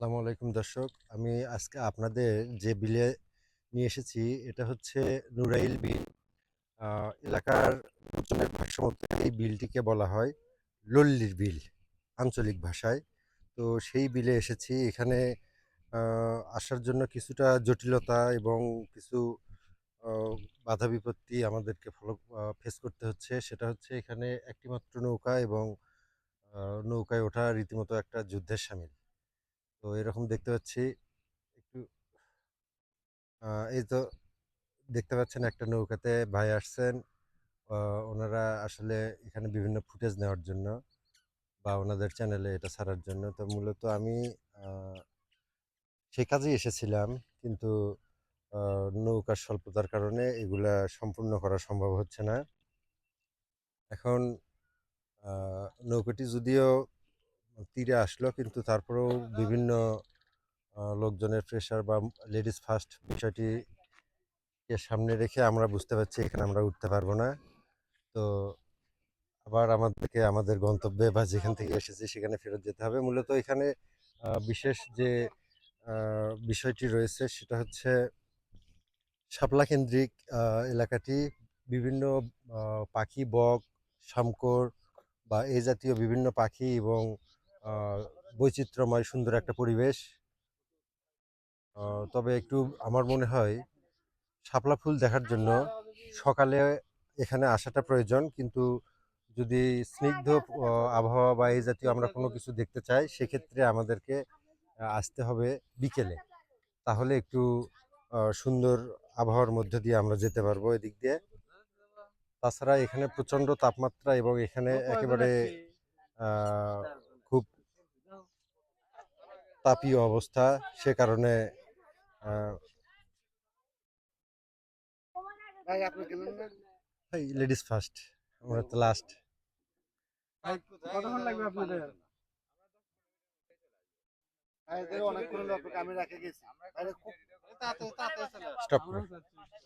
আসসালামু আলাইকুম দর্শক। আমি আজকে আপনাদের যে বিলে নিয়ে এসেছি, এটা হচ্ছে নুরাইল বিল। এলাকার লোকজনের ভাষ্য মতে এই বিলটিকে বলা হয় লল্লির বিল আঞ্চলিক ভাষায়। তো সেই বিলে এসেছি। এখানে আসার জন্য কিছুটা জটিলতা এবং কিছু বাধা বিপত্তি আমাদেরকে ফলো ফেস করতে হচ্ছে। সেটা হচ্ছে এখানে একটিমাত্র নৌকা এবং নৌকায় ওঠা রীতিমতো একটা যুদ্ধের সামিল। তো এরকম দেখতে পাচ্ছি। একটু এই তো দেখতে পাচ্ছেন একটা নৌকাতে ভাই আসছেন। ওনারা আসলে এখানে বিভিন্ন ফুটেজ নেওয়ার জন্য বা ওনাদের চ্যানেলে এটা ছাড়ার জন্য। তো মূলত আমি সে কাজেই এসেছিলাম। কিন্তু নৌকার স্বল্পতার কারণে এগুলা সম্পূর্ণ করা সম্ভব হচ্ছে না। এখন নৌকাটি যদিও তীরে আসলো। কিন্তু তারপরেও বিভিন্ন লোকজনের প্রেশার বা লেডিস ফার্স্ট বিষয়টিকে সামনে রেখে আমরা বুঝতে পারছি এখানে আমরা উঠতে পারব না। তো আবার আমাদেরকে, আমাদের গন্তব্যে বা যেখান থেকে এসেছি সেখানে ফেরত যেতে হবে। মূলত এখানে বিশেষ যে বিষয়টি রয়েছে সেটা হচ্ছে শাপলা কেন্দ্রিক এলাকাটি বিভিন্ন পাখি, বক, শামকর বা এই জাতীয় বিভিন্ন পাখি এবং বৈচিত্র্যময় সুন্দর একটা পরিবেশ। তবে একটু আমার মনে হয় শাপলা ফুল দেখার জন্য সকালে এখানে আসাটা প্রয়োজন। কিন্তু যদি স্নিগ্ধ আবহাওয়া বা এই জাতীয় আমরা কোনো কিছু দেখতে চাই সেক্ষেত্রে আমাদেরকে আসতে হবে বিকেলে। তাহলে একটু সুন্দর আবহাওয়ার মধ্যে দিয়ে আমরা যেতে পারব এদিক দিয়ে। তাছাড়া এখানে প্রচণ্ড তাপমাত্রা এবং এখানে একেবারে তাপীয় অবস্থা সে কারণে ভাই লেডিস ফার্স্ট আমরা তো লাস্ট কতক্ষণ লাগবে আপনাদের? আমি রেখে গেছি। খুব স্টপ